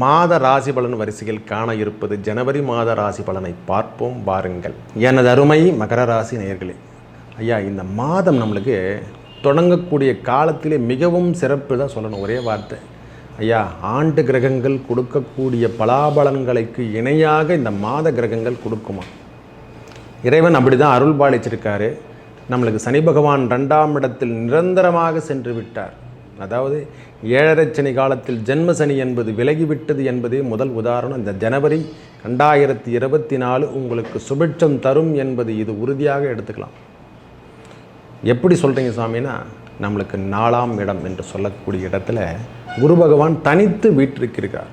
மாத ராசி பலன் வரிசையில் காண இருப்பது ஜனவரி மாத ராசி பலனை பார்ப்போம் வாருங்கள். எனது அருமை மகர ராசி நேயர்களே ஐயா இந்த மாதம் நம்மளுக்கு தொடங்கக்கூடிய காலத்திலே மிகவும் சிறப்பு தான் சொல்லணும் ஒரே வார்த்தை. ஐயா ஆண்டு கிரகங்கள் கொடுக்கக்கூடிய பலாபலன்களுக்கு இணையாக இந்த மாத கிரகங்கள் கொடுக்குமா? இறைவன் அப்படி தான் அருள் பாலிச்சிருக்காரு. நம்மளுக்கு சனி பகவான் ரெண்டாம் இடத்தில் நிரந்தரமாக சென்று விட்டார். அதாவது ஏழரை சனி காலத்தில் ஜென்ம சனி என்பது விலகிவிட்டது என்பதே முதல் உதாரணம். இந்த ஜனவரி ரெண்டாயிரத்தி இருபத்தி நாலு உங்களுக்கு சுபிட்சம் தரும் என்பது இது உறுதியாக எடுத்துக்கலாம். எப்படி சொல்கிறீங்க சாமின்னா நம்மளுக்கு நாலாம் இடம் என்று சொல்லக்கூடிய இடத்துல குரு பகவான் தனித்து வீற்றிருக்கிறார்.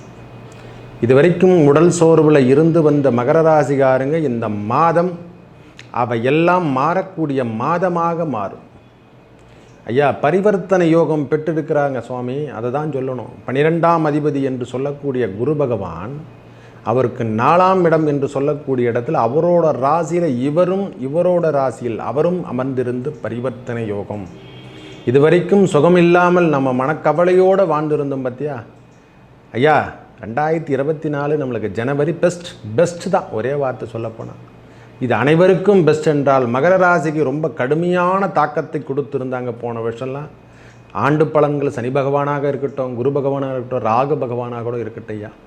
இதுவரைக்கும் உடல் சோர்வில் இருந்து வந்த மகர ராசிகாரங்க இந்த மாதம் அவையெல்லாம் மாறக்கூடிய மாதமாக மாறும். ஐயா பரிவர்த்தனை யோகம் பெற்றிருக்கிறாங்க சுவாமி. அதை தான் சொல்லணும். பனிரெண்டாம் அதிபதி என்று சொல்லக்கூடிய குரு பகவான் அவருக்கு நாலாம் இடம் என்று சொல்லக்கூடிய இடத்துல அவரோட ராசியில் இவரும் இவரோட ராசியில் அவரும் அமர்ந்திருந்து பரிவர்த்தனை யோகம். இதுவரைக்கும் சுகம் இல்லாமல் நம்ம மனக்கவலையோடு வாழ்ந்திருந்தோம் பார்த்தியா ஐயா ரெண்டாயிரத்தி இருபத்தி நாலு நம்மளுக்கு ஜனவரி பெஸ்ட் பெஸ்ட் தான். ஒரே வார்த்தை சொல்லப்போனால் இது அனைவருக்கும் பெஸ்ட் என்றால் மகர ராசிக்கு ரொம்ப கடுமையான தாக்கத்தை கொடுத்துருந்தாங்க போன வருஷம்லாம். ஆண்டு பலன்கள் சனி பகவானாக இருக்கட்டும் குரு பகவானாக இருக்கட்டும் ராகு பகவானாக கூட இருக்கட்டும்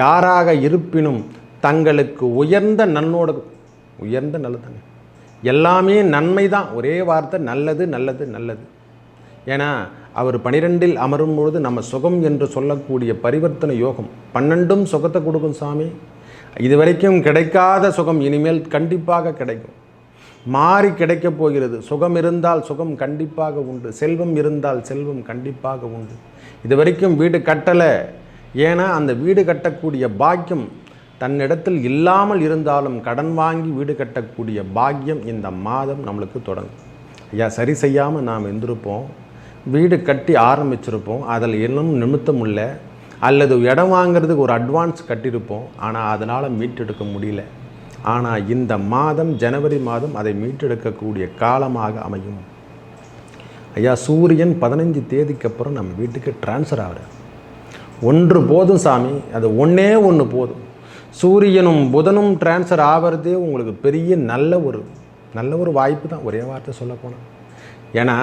யாராக இருப்பினும் தங்களுக்கு உயர்ந்த நன்னோட உயர்ந்த நல்லதுங்க எல்லாமே நன்மை தான். ஒரே வார்த்தை நல்லது நல்லது நல்லது. ஏன்னா அவர் பனிரெண்டில் அமரும் பொழுது நம்ம சுகம் என்று சொல்லக்கூடிய பரிவர்த்தனை யோகம். பன்னெண்டும் சுகத்தை கொடுக்கும் சாமி. இதுவரைக்கும் கிடைக்காத சுகம் இனிமேல் கண்டிப்பாக கிடைக்கும். மாறி கிடைக்கப் போகிறது. சுகம் இருந்தால் சுகம் கண்டிப்பாக உண்டு. செல்வம் இருந்தால் செல்வம் கண்டிப்பாக உண்டு. இதுவரைக்கும் வீடு கட்டலை. ஏன்னா அந்த வீடு கட்டக்கூடிய பாக்கியம் தன்னிடத்தில் இல்லாமல் இருந்தாலும் கடன் வாங்கி வீடு கட்டக்கூடிய பாக்கியம் இந்த மாதம் நம்மளுக்கு தொடங்கும். ஐயா சரி செய்யாமல் நாம் இருந்திருப்போம் வீடு கட்டி ஆரம்பிச்சிருப்போம். அதில் இன்னும் நிமித்தம் இல்லை. அல்லது இடம் வாங்குறதுக்கு ஒரு அட்வான்ஸ் கட்டியிருப்போம். ஆனால் அதனால் மீட்டெடுக்க முடியல. ஆனால் இந்த மாதம் ஜனவரி மாதம் அதை மீட்டெடுக்கக்கூடிய காலமாக அமையும். ஐயா சூரியன் பதினஞ்சு தேதிக்கு அப்புறம் நம்ம வீட்டுக்கு ட்ரான்ஸ்ஃபர் ஆகிறார் ஒன்று போதும் சாமி. அது ஒன்றே ஒன்று போதும். சூரியனும் புதனும் ட்ரான்ஸ்ஃபர் ஆகிறதே உங்களுக்கு பெரிய நல்ல ஒரு நல்ல ஒரு வாய்ப்பு தான். ஒரே வார்த்தை சொல்லப்போனால் ஏன்னா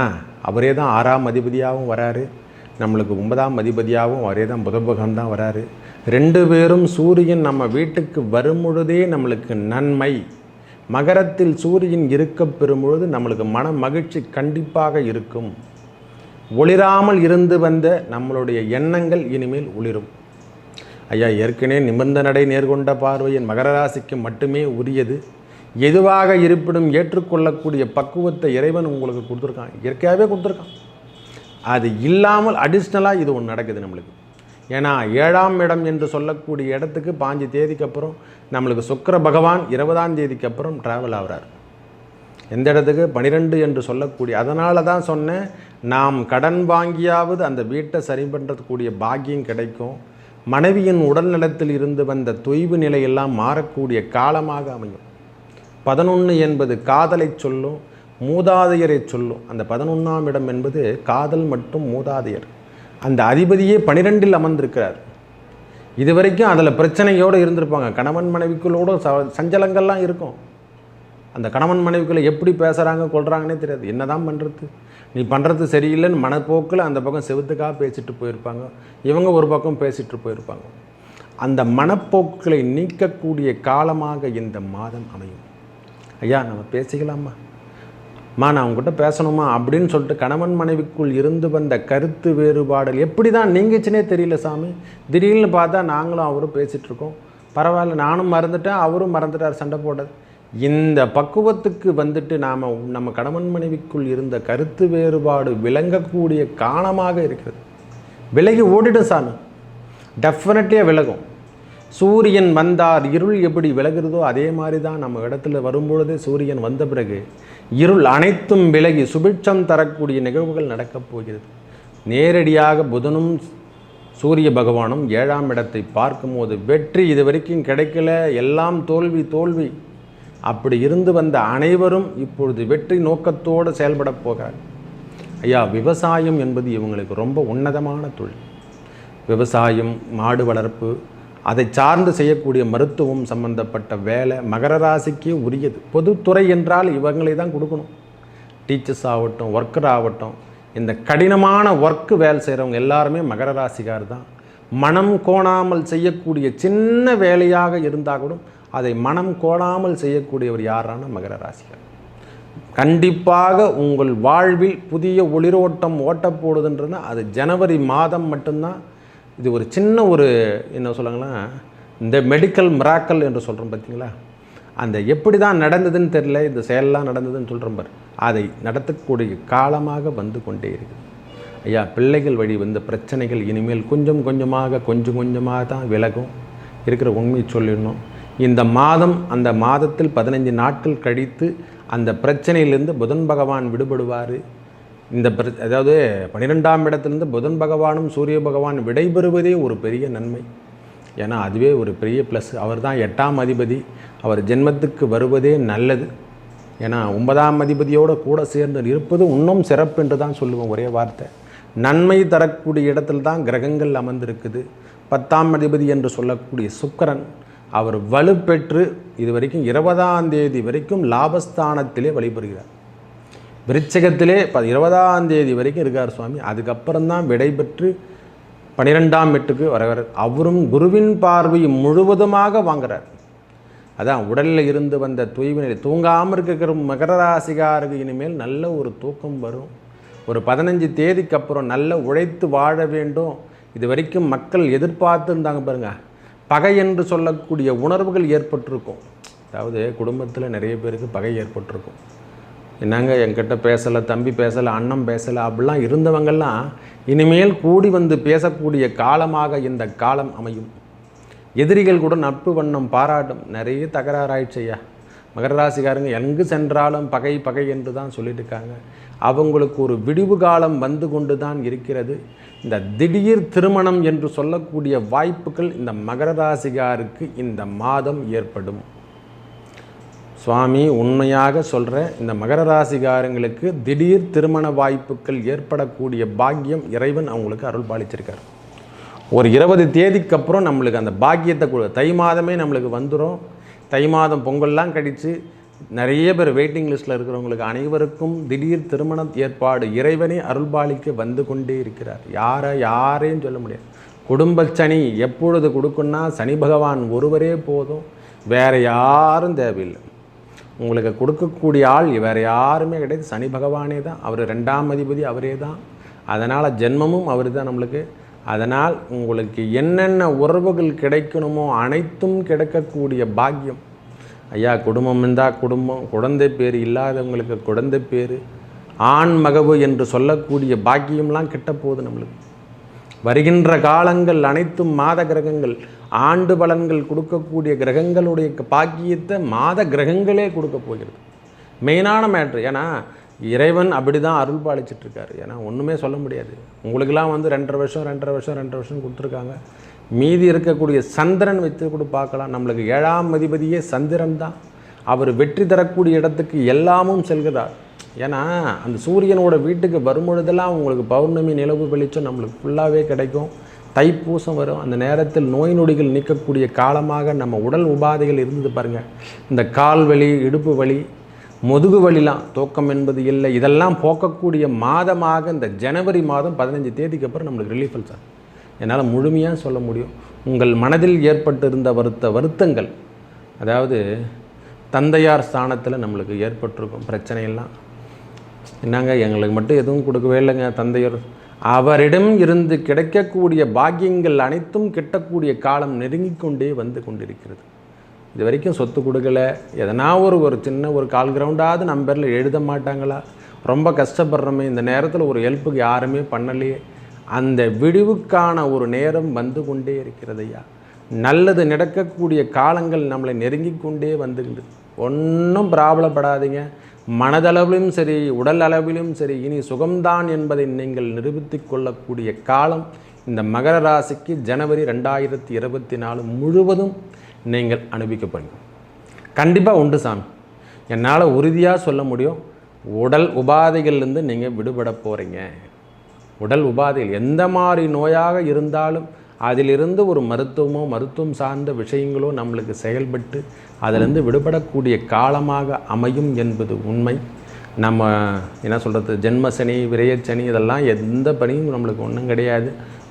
அவரே தான் ஆறாம் அதிபதியாகவும் வராரு. நம்மளுக்கு ஒன்பதாம் அதிபதியாகவும் ஒரே தான் புத பகவான் தான் வராரு. ரெண்டு பேரும் சூரியன் நம்ம வீட்டுக்கு வரும் பொழுதே நம்மளுக்கு நன்மை. மகரத்தில் சூரியன் இருக்க பெறும்பொழுது நம்மளுக்கு மன மகிழ்ச்சி கண்டிப்பாக இருக்கும். ஒளிராமல் இருந்து வந்த நம்மளுடைய எண்ணங்கள் இனிமேல் ஒளிரும். ஐயா ஏற்கனவே நிபந்தனடை நேர்கொண்ட பார்வையின் மகர ராசிக்கு மட்டுமே உரியது. எதுவாக இருப்பினும் ஏற்றுக்கொள்ளக்கூடிய பக்குவத்தை இறைவன் உங்களுக்கு கொடுத்துருக்கான். இயற்கையாகவே கொடுத்துருக்கான். அது இல்லாமல் அடிஷ்னலாக இது ஒன்று நடக்குது நம்மளுக்கு. ஏன்னா ஏழாம் இடம் என்று சொல்லக்கூடிய இடத்துக்கு பாஞ்சு தேதிக்கு அப்புறம் நம்மளுக்கு சுக்கர பகவான் இருபதாம் தேதிக்கு அப்புறம் ட்ராவல் ஆகிறார். எந்த இடத்துக்கு? பனிரெண்டு என்று சொல்லக்கூடிய அதனால தான் சொன்னேன் நாம் கடன் வாங்கியாவது அந்த வீட்டை சரி பண்ணுறதுக்கூடிய பாக்கியம் கிடைக்கும். மனைவியின் உடல்நலத்தில் இருந்து வந்த தொய்வு நிலையெல்லாம் மாறக்கூடிய காலமாக அமையும். பதினொன்று என்பது காதலை சொல்லும் மூதாதையரை சொல்லும். அந்த பதினொன்றாம் இடம் என்பது காதல் மற்றும் மூதாதையர். அந்த அதிபதியே பனிரெண்டில் அமர்ந்திருக்கிறார். இது வரைக்கும் அதில் பிரச்சனையோடு இருந்திருப்பாங்க. கணவன் மனைவிக்குள்ளோட ச சஞ்சலங்கள்லாம் இருக்கும். அந்த கணவன் மனைவிக்குள்ளே எப்படி பேசுகிறாங்க கொள்கிறாங்கன்னே தெரியாது. என்ன தான் பண்ணுறது நீ பண்ணுறது சரியில்லைன்னு மனப்போக்கில் அந்த பக்கம் செவுத்துக்காக பேசிட்டு போயிருப்பாங்க. இவங்க ஒரு பக்கம் பேசிட்டு போயிருப்பாங்க. அந்த மனப்போக்களை நீக்கக்கூடிய காலமாக இந்த மாதம் அமையும். ஐயா நம்ம பேசிக்கலாமா? மா நான் உங்ககிட்ட பேசணுமா? அப்படின்னு சொல்லிட்டு கணவன் மனைவிக்குள் இருந்து வந்த கருத்து வேறுபாடுகள் எப்படி தான் நீங்கிச்சுனே தெரியல சாமி. திடீர்னு பார்த்தா நாங்களும் அவரும் பேசிகிட்ருக்கோம் பரவாயில்ல நானும் மறந்துட்டேன் அவரும் மறந்துட்டார் சண்டை போட்டது. இந்த பக்குவத்துக்கு வந்துட்டு நாம் நம்ம கணவன் மனைவிக்குள் இருந்த கருத்து வேறுபாடு விளங்கக்கூடிய காலமாக இருக்கிறது. விலகி ஓடிடும் சாமி. டெஃபினட்லியாக விலகும். சூரியன் வந்தார் இருள் எப்படி விலகிறதோ அதே மாதிரி தான் நம்ம இடத்துல வரும்பொழுதே சூரியன் வந்த பிறகு இருள் அனைத்தும் விலகி சுபிட்சம் தரக்கூடிய நிகழ்வுகள் நடக்கப் போகிறது. நேரடியாக புதனும் சூரிய பகவானும் ஏழாம் இடத்தை பார்க்கும்போது வெற்றி இது வரைக்கும் கிடைக்கல எல்லாம் தோல்வி தோல்வி. அப்படி இருந்து வந்த அனைவரும் இப்பொழுது வெற்றி நோக்கத்தோடு செயல்பட போகிறார் ஐயா விவசாயம் என்பது இவங்களுக்கு ரொம்ப உன்னதமான தொழில். விவசாயம் மாடு வளர்ப்பு அதை சார்ந்து செய்யக்கூடிய மருத்துவம் சம்பந்தப்பட்ட வேலை மகர ராசிக்கு உரியது. பொதுத்துறை என்றால் இவங்களை தான் கொடுக்கணும். டீச்சர்ஸ் ஆகட்டும் ஒர்க்கர் ஆகட்டும் இந்த கடினமான ஒர்க்கு வேலை செய்கிறவங்க எல்லாருமே மகர ராசிக்கார் தான். மனம் கோணாமல் செய்யக்கூடிய சின்ன வேலையாக இருந்தால் கூட அதை மனம் கோணாமல் செய்யக்கூடியவர் யாரான மகர ராசிக்கார். கண்டிப்பாக உங்கள் வாழ்வில் புதிய ஒளிரோட்டம் ஓட்டப்போடுதுன்றதுன்னா அது ஜனவரி மாதம் மட்டும்தான். இது ஒரு சின்ன ஒரு என்ன சொல்லுங்கன்னா இந்த மெடிக்கல் மிராக்கல் என்று சொல்கிறோம் பார்த்தீங்களா அந்த எப்படி தான் நடந்ததுன்னு தெரியல இந்த செயலெலாம் நடந்ததுன்னு சொல்கிறோம் பார். அதை நடத்தக்கூடிய காலமாக வந்து கொண்டே இருக்குது. ஐயா பிள்ளைகள் வழி வந்த பிரச்சனைகள் இனிமேல் கொஞ்சம் கொஞ்சமாக கொஞ்சம் கொஞ்சமாக தான் விலகும். இருக்கிற உண்மையை சொல்லிடணும். இந்த மாதம் அந்த மாதத்தில் பதினஞ்சு நாட்கள் கழித்து அந்த பிரச்சனையிலிருந்து புதன் பகவான் விடுபடுவார். இந்த அதாவது பன்னிரெண்டாம் இடத்துலேருந்து புதன் பகவானும் சூரிய பகவான் விடைபெறுவதே ஒரு பெரிய நன்மை. ஏன்னா அதுவே ஒரு பெரிய ப்ளஸ் அவர் தான் எட்டாம் அதிபதி. அவர் ஜென்மத்துக்கு வருவதே நல்லது. ஏன்னா ஒன்பதாம் அதிபதியோடு கூட சேர்ந்து இருப்பது இன்னும் சிறப்பு என்று தான் சொல்லுவோம் ஒரே வார்த்தை. நன்மை தரக்கூடிய இடத்தில் தான் கிரகங்கள் அமர்ந்திருக்குது. பத்தாம் அதிபதி என்று சொல்லக்கூடிய சுக்கரன் அவர் வலுப்பெற்று இது வரைக்கும் இருபதாம் தேதி வரைக்கும் லாபஸ்தானத்திலே வழிபடுகிறார். விருச்சகத்திலே ப இருபதாம் தேதி வரைக்கும் இருக்கார் சுவாமி. அதுக்கப்புறம் தான் விடைபெற்று பன்னிரெண்டாம் எட்டுக்கு வரவர். அவரும் குருவின் பார்வை முழுவதுமாக வாங்குறார். அதான் உடலில் இருந்து வந்த தூய்மை தூங்காமல் இருக்கிற மகர ராசிகாருக்கு இனிமேல் நல்ல ஒரு தூக்கம் வரும். ஒரு பதினஞ்சு தேதிக்கு அப்புறம் நல்ல உழைத்து வாழ வேண்டும். இது வரைக்கும் மக்கள் எதிர்பார்த்துருந்தாங்க பாருங்க. பகை என்று சொல்லக்கூடிய உணர்வுகள் ஏற்பட்டிருக்கும். அதாவது குடும்பத்தில் நிறைய பேருக்கு பகை ஏற்பட்டிருக்கும். என்னங்க என்கிட்ட பேசலை தம்பி பேசலை அண்ணன் பேசலை அப்படிலாம் இருந்தவங்கெல்லாம் இனிமேல் கூடி வந்து பேசக்கூடிய காலமாக இந்த காலம் அமையும். எதிரிகள் கூட நட்பு வண்ணம் பாராட்டும். நிறைய தகராறாயிடுச்சு ஐயா. மகர ராசிக்காரங்க எங்கு சென்றாலும் பகை பகை என்று தான் சொல்லியிருக்காங்க அவங்களுக்கு ஒரு விடிவு காலம் வந்து கொண்டு தான் இருக்கிறது. இந்த திடீர் திருமணம் என்று சொல்லக்கூடிய வாய்ப்புகள் இந்த மகர ராசிகாருக்கு இந்த மாதம் ஏற்படும். சுவாமி உண்மையாக சொல்கிற இந்த மகர ராசிகாரங்களுக்கு திடீர் திருமண வாய்ப்புகள் ஏற்படக்கூடிய பாக்கியம் இறைவன் அவங்களுக்கு அருள் பாலிச்சிருக்கார். ஒரு இருபது தேதிக்கு அப்புறம் நம்மளுக்கு அந்த பாக்கியத்தை கொடு தை மாதமே நம்மளுக்கு வந்துடும் தை மாதம் பொங்கல்லாம் கழித்து நிறைய பேர் வெயிட்டிங் லிஸ்ட்டில் இருக்கிறவங்களுக்கு அனைவருக்கும் திடீர் திருமண ஏற்பாடு இறைவனே அருள்பாலிக்க வந்து கொண்டே இருக்கிறார். யாரை யாரையும் சொல்ல முடியாது. குடும்ப சனி எப்பொழுது கொடுக்குன்னா சனி பகவான் ஒருவரே போதும். வேறு யாரும் தேவையில்லை. உங்களுக்கு கொடுக்கக்கூடிய ஆள் வேறு யாருமே கிடையாது. சனி பகவானே தான். அவர் ரெண்டாம் அதிபதி அவரே தான். அதனால் ஜென்மமும் அவர் தான் நம்மளுக்கு. அதனால் உங்களுக்கு என்னென்ன உறவுகள் கிடைக்கணுமோ அனைத்தும் கிடைக்கக்கூடிய பாக்கியம். ஐயா குடும்பம் இருந்தால் குடும்பம் குழந்தை பேர் இல்லாதவங்களுக்கு குழந்தை பேர் ஆண் மகவு என்று சொல்லக்கூடிய பாக்கியம்லாம் கிட்ட போகுது நம்மளுக்கு. வருகின்ற காலங்கள் அனைத்தும் மாத கிரகங்கள். ஆண்டு பலன்கள் கொடுக்கக்கூடிய கிரகங்களுடைய பாக்கியத்தை மாத கிரகங்களே கொடுக்க போகிறது. மெயினான மேட்ரு ஏன்னா இறைவன் அப்படி தான் அருள் பாலிச்சிட்ருக்காரு. ஏன்னா ஒன்றுமே சொல்ல முடியாது. உங்களுக்கெல்லாம் வந்து ரெண்டரை வருஷம் ரெண்டரை வருஷம் ரெண்டரை வருஷம் கொடுத்துருக்காங்க. மீதி இருக்கக்கூடிய சந்திரன் வைத்து கூட பார்க்கலாம். நம்மளுக்கு ஏழாம் அதிபதியே சந்திரன் தான் அவர் வெற்றி தரக்கூடிய இடத்துக்கு எல்லாமும் செல்கிறார். ஏன்னா அந்த சூரியனோட வீட்டுக்கு வரும்பொழுதெல்லாம் உங்களுக்கு பௌர்ணமி நிலவு வெளிச்சம் நம்மளுக்கு ஃபுல்லாகவே கிடைக்கும். தைப்பூசம் வரும். அந்த நேரத்தில் நோய் நொடிகள் நீக்கக்கூடிய காலமாக நம்ம உடல் உபாதைகள் இருந்தது பாருங்கள் இந்த கால் வலி இடுப்பு வலி முதுகு வலிலாம் தூக்கம் என்பது இல்லை. இதெல்லாம் போக்கக்கூடிய மாதமாக இந்த ஜனவரி மாதம் பதினஞ்சு தேதிக்கு அப்புறம் நம்மளுக்கு ரிலீஃப் சார். என்னால் முழுமையாக சொல்ல முடியும். உங்கள் மனதில் ஏற்பட்டிருந்த வருத்த வருத்தங்கள் அதாவது தந்தையார் ஸ்தானத்தில் நம்மளுக்கு ஏற்பட்டிருக்கும் பிரச்சனையெல்லாம். என்னங்க எங்களுக்கு மட்டும் எதுவும் கொடுக்கவே இல்லைங்க தந்தையர். அவரிடம் இருந்து கிடைக்கக்கூடிய பாக்கியங்கள் அனைத்தும் கிட்டக்கூடிய காலம் நெருங்கி கொண்டே வந்து கொண்டிருக்கிறது. இது வரைக்கும் சொத்து கொடுக்கல. எதனா ஒரு ஒரு சின்ன ஒரு கால் கிரவுண்டாவது நம்ம பேரில் எழுத மாட்டாங்களா? ரொம்ப கஷ்டப்படுறோமே இந்த நேரத்தில் ஒரு ஹெல்ப்புக்கு யாருமே பண்ணலையே. அந்த விடிவுக்கான ஒரு நேரம் வந்து கொண்டே இருக்கிறது ஐயா. நல்லது நடக்கக்கூடிய காலங்கள் நம்மளை நெருங்கி கொண்டே வந்துகின்றது ஒன்றும் ப்ராப்ளப்படாதீங்க மனதளவிலும் சரி உடல் அளவிலும் சரி இனி சுகம்தான் என்பதை நீங்கள் நிரூபித்துக் கொள்ளக்கூடிய காலம் இந்த மகர ராசிக்கு ஜனவரி ரெண்டாயிரத்தி இருபத்தி நாலு முழுவதும் நீங்கள் அனுபவிக்கப்படுங்க கண்டிப்பாக உண்டு சாமி. என்னால் உறுதியாக சொல்ல முடியும் உடல் உபாதைகள்லேருந்து நீங்கள் விடுபட போகிறீங்க உடல் உபாதைகள் எந்த மாதிரி நோயாக இருந்தாலும் அதிலிருந்து ஒரு மருத்துவமோ மருத்துவம் சார்ந்த விஷயங்களோ நம்மளுக்கு செயல்பட்டு அதிலிருந்து விடுபடக்கூடிய காலமாக அமையும் என்பது உண்மை. நம்ம என்ன சொல்கிறது ஜென்மசனி விரயச்சனி இதெல்லாம் எந்த பணியும் நம்மளுக்கு ஒன்றும் கிடையாது.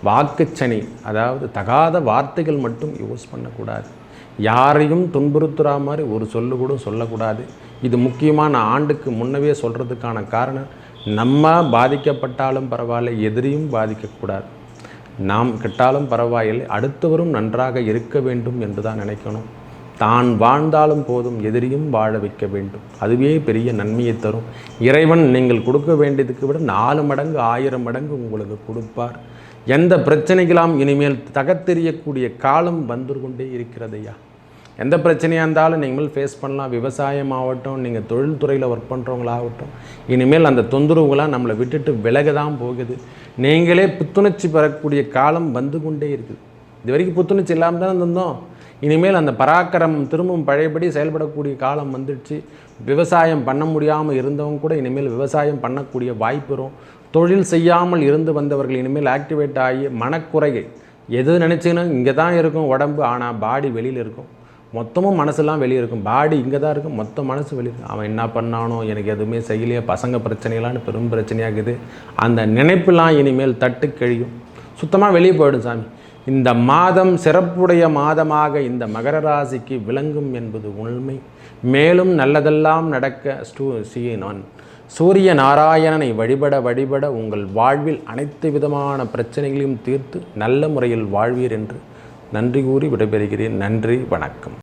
வாக்குச்சனி அதாவது தகாத வார்த்தைகள் மட்டும் யூஸ் பண்ணக்கூடாது. யாரையும் துன்புறுத்துகிற மாதிரி ஒரு சொல்லு கூட சொல்லக்கூடாது. இது முக்கியமான ஆண்டுக்கு முன்னவே சொல்கிறதுக்கான காரணம் நம்ம பாதிக்கப்பட்டாலும் பரவாயில்ல எதிரியும் பாதிக்கக்கூடாது. நாம் கெட்டாலும் பரவாயில்லை அடுத்தவரும் நன்றாக இருக்க வேண்டும் என்று தான் நினைக்கணும். தான் வாழ்ந்தாலும் போதும் எதிரியும் வாழ வைக்க வேண்டும். அதுவே பெரிய நன்மையை தரும். இறைவன் நீங்கள் கொடுக்க வேண்டியதுக்கு விட நாலு மடங்கு ஆயிரம் மடங்கு உங்களுக்கு கொடுப்பார். எந்த பிரச்சனைகளாம் இனிமேல் தகத்தெறியக்கூடிய காலம் வந்து கொண்டே இருக்கிறதையா? எந்த பிரச்சனையாக இருந்தாலும் நீங்கள் ஃபேஸ் பண்ணலாம். விவசாயம் ஆகட்டும் நீங்கள் தொழில்துறையில் ஒர்க் பண்ணுறவங்களாகட்டும் இனிமேல் அந்த தொந்தரவுகளாம் நம்மளை விட்டுட்டு விலக தான் போகுது. நீங்களே புத்துணர்ச்சி பெறக்கூடிய காலம் வந்து கொண்டே இருக்குது. இது வரைக்கும் புத்துணர்ச்சி இல்லாமல் தான் இருந்தோம். இனிமேல் அந்த பராக்கிரமம் திரும்பவும் பழையபடி செயல்படக்கூடிய காலம் வந்துடுச்சு. விவசாயம் பண்ண முடியாமல் இருந்தவங்க கூட இனிமேல் விவசாயம் பண்ணக்கூடிய வாய்ப்பு வரும். தொழில் செய்யாமல் இருந்து வந்தவர்கள் இனிமேல் ஆக்டிவேட் ஆகி மனக்குறைகள் எது நினச்சிங்கன்னா இங்கே தான் இருக்கும் உடம்பு ஆனால் பாடி வெளியில் இருக்கும். மொத்தமும் மனசெல்லாம் வெளியே இருக்கும். பாடி இங்கே தான் இருக்கும் மொத்த மனசு வெளியே இருக்கும் அவன் என்ன பண்ணானோ எனக்கு எதுவுமே செய்யலையே. பசங்க பிரச்சனைகளான்னு பெரும் பிரச்சனையாகுது. அந்த நினைப்பெல்லாம் இனிமேல் தட்டு கழியும். சுத்தமாக வெளியே போயிடும் சாமி. இந்த மாதம் சிறப்புடைய மாதமாக இந்த மகர ராசிக்கு விளங்கும் என்பது உண்மை. மேலும் நல்லதெல்லாம் நடக்க ஸ்டூ சி நான். சூரிய நாராயணனை வழிபட வழிபட உங்கள் வாழ்வில் அனைத்து விதமான பிரச்சனைகளையும் தீர்த்து நல்ல முறையில் வாழ்வீர் என்று நன்றி கூறி விடைபெறுகிறேன். நன்றி வணக்கம்.